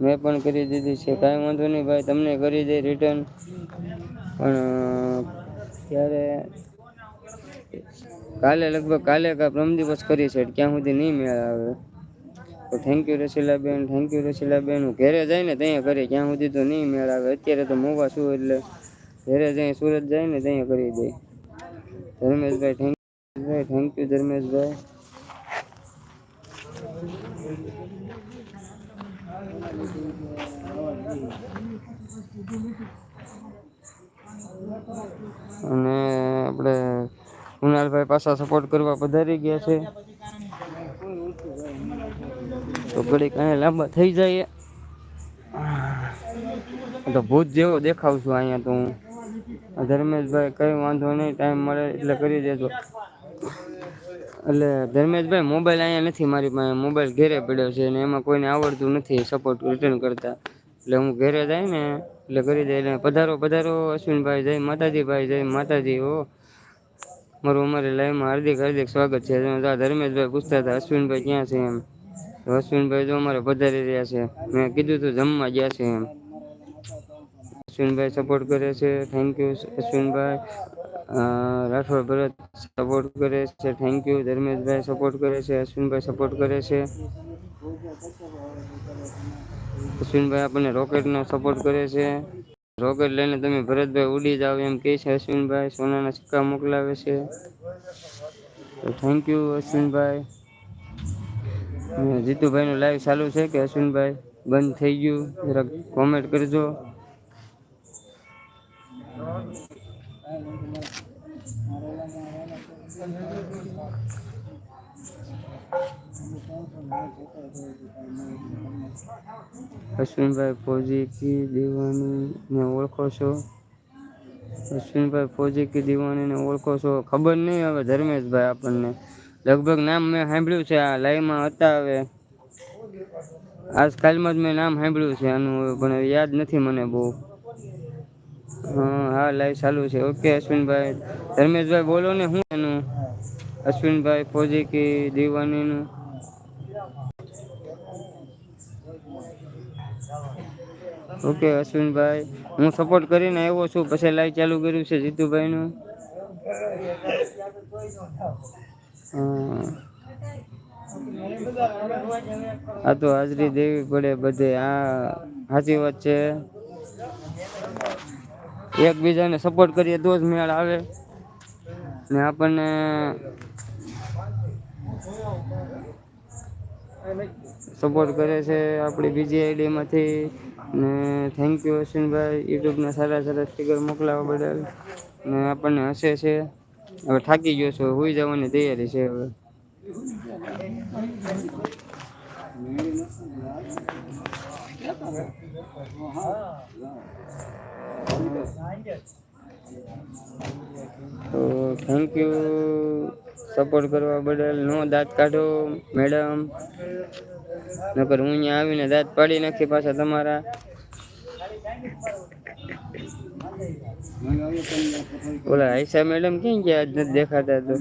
મેં પણ કરી દીધી છે. કાંઈ વાંધો નહીં ભાઈ, તમને કરી દે રિટર્ન પણ ત્યારે કાલે લગભગ કાલે કાં પ્રમ દિવસ કરી છે ક્યાં સુધી નહીં મેળ આવે. તો thank you Rasilaben thank you Rasilaben. હું ઘેરે જાય ને ત્યાં કરી ક્યાં સુધી તો નહીં મેળ આવે. અત્યારે તો મોવા છું એટલે ઘેરે જાય સુરત જાય ને ત્યાં કરી દે. Dharmeshbhai thank you thank you Dharmeshbhai. અને આપણે કુણાલભાઈ પાછા સપોર્ટ કરવા પધારી ગયા છે. તો ઘડી કાંઈ લાંબા થઈ જાય. તો ભૂત જેવો દેખાવ છું અહીંયા તો હું. ધર્મેશભાઈ કઈ વાંધો નહીં ટાઈમ મળે એટલે કરી દેજો. એટલે ધર્મેશભાઈ મોબાઈલ અહીંયા નથી મારી પાસે. મોબાઈલ ઘેરે પડ્યો છે અને એમાં કોઈને આવડતું નથી સપોર્ટ રિટર્ન કરતા. એટલે હું ઘેરે જાય ને, એટલે કરી દે. એટલે પધારો પધારો, અશ્વિનભાઈ જય માતાજીભાઈ, જય માતાજી, હો. મારું અમારી લાઈવમાં હાર્દિક હાર્દિક સ્વાગત છે. ધર્મેશભાઈ પૂછતા હતા, અશ્વિનભાઈ ક્યાં છે? એમ. અશ્વિનભાઈ તો અમારે પધારી રહ્યા છે. મેં કીધું તું જમવા ગયા છે એમ. અશ્વિનભાઈ સપોર્ટ કરે છે. Thank you Ashwinbhai. Rathod Bharat support કરે છે. થેન્ક યુ ધર્મેશભાઈ સપોર્ટ કરે છે. અશ્વિનભાઈ સપોર્ટ કરે છે. અશ્વિનભાઈ આપણને રોકેટનો સપોર્ટ કરે છે. રોકેટ લઈને તમે ભરતભાઈ ઉડી જાવ એમ કહે છે. અશ્વિનભાઈ સોનાના સિક્કા મોકલાવે છે. Thank you Ashwinbhai. જીતુભાઈનું લાઈવ ચાલુ છે કે અશ્વિનભાઈ? બંધ થઈ ગયું. જરાક કોમેન્ટ કરજો. અશ્વિનભાઈ ફોજી કી દીવાનીને ઓળખો છો? અશ્વિનભાઈ ફોજી કી દીવાનીને ઓળખો છો? ખબર નહીં હવે ધર્મેશભાઈ આપણને. લગભગ નામ મેં સાંભળ્યું છે, આ લાઈવમાં હતા હવે. આજકાલમાં જ મેં નામ સાંભળ્યું છે, આનું પણ યાદ નથી મને બહુ. હા લાઈવ ચાલુ છે. ઓકે, અશ્વિનભાઈ. ધર્મેશભાઈ, બોલો ને હું એનું? અશ્વિનભાઈ ફોજી કી દીવાનીનું. ઓકે, અશ્વિનભાઈ. હું સપોર્ટ કરીને આવ્યો છું. પછી લાઈવ ચાલુ કર્યું છે જીતુભાઈનું. આ તો હાજરી દેવી પડે બધે. આ સાચી વાત છે. એકબીજાને સપોર્ટ કરીએ તો જ મેળ આવે. ને આપણને સપોર્ટ કરે છે આપણી બીજી આઈડીમાંથી ને થેન્ક યુ અશ્વિનભાઈ. યુટ્યુબના સારા સારા સ્ટીકર મોકલાવા બદલ. ને આપણને હસે છે. હવે થાકી ગયો છે. હોઈ જવાની તૈયારી છે હવે. તો થેન્ક યુ સપોર્ટ કરવા બદલ નો દાંત કાઢો મેડમ નકર હું અહીંયા આવીને દાંત પાડી નાખી પાછા તમારા. ઓલા આયશા મેડમ ક્યાં ગયા? આજ નથી દેખાતા તો.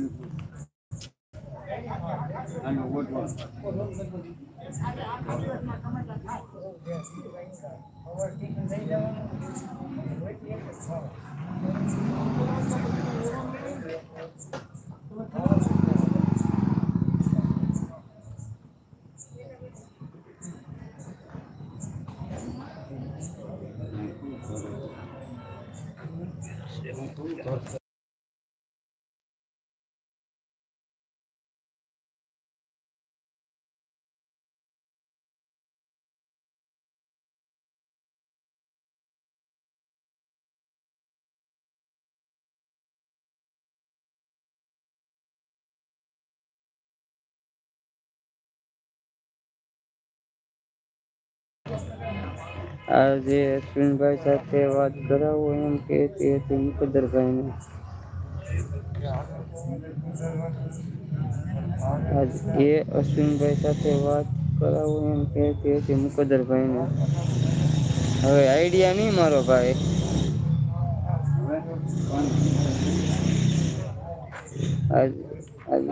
你不用 આજે અશ્વિનભાઈ સાથે વાત કરાવો એમ કહેતી હતી મુકદ્દરભાઈને આજ એ અશ્વિનભાઈ સાથે વાત કરાવો એમ કહેતી હતી મુકદ્દરભાઈને હવે આઈડિયા નહીં મારો ભાઈ આજ આજ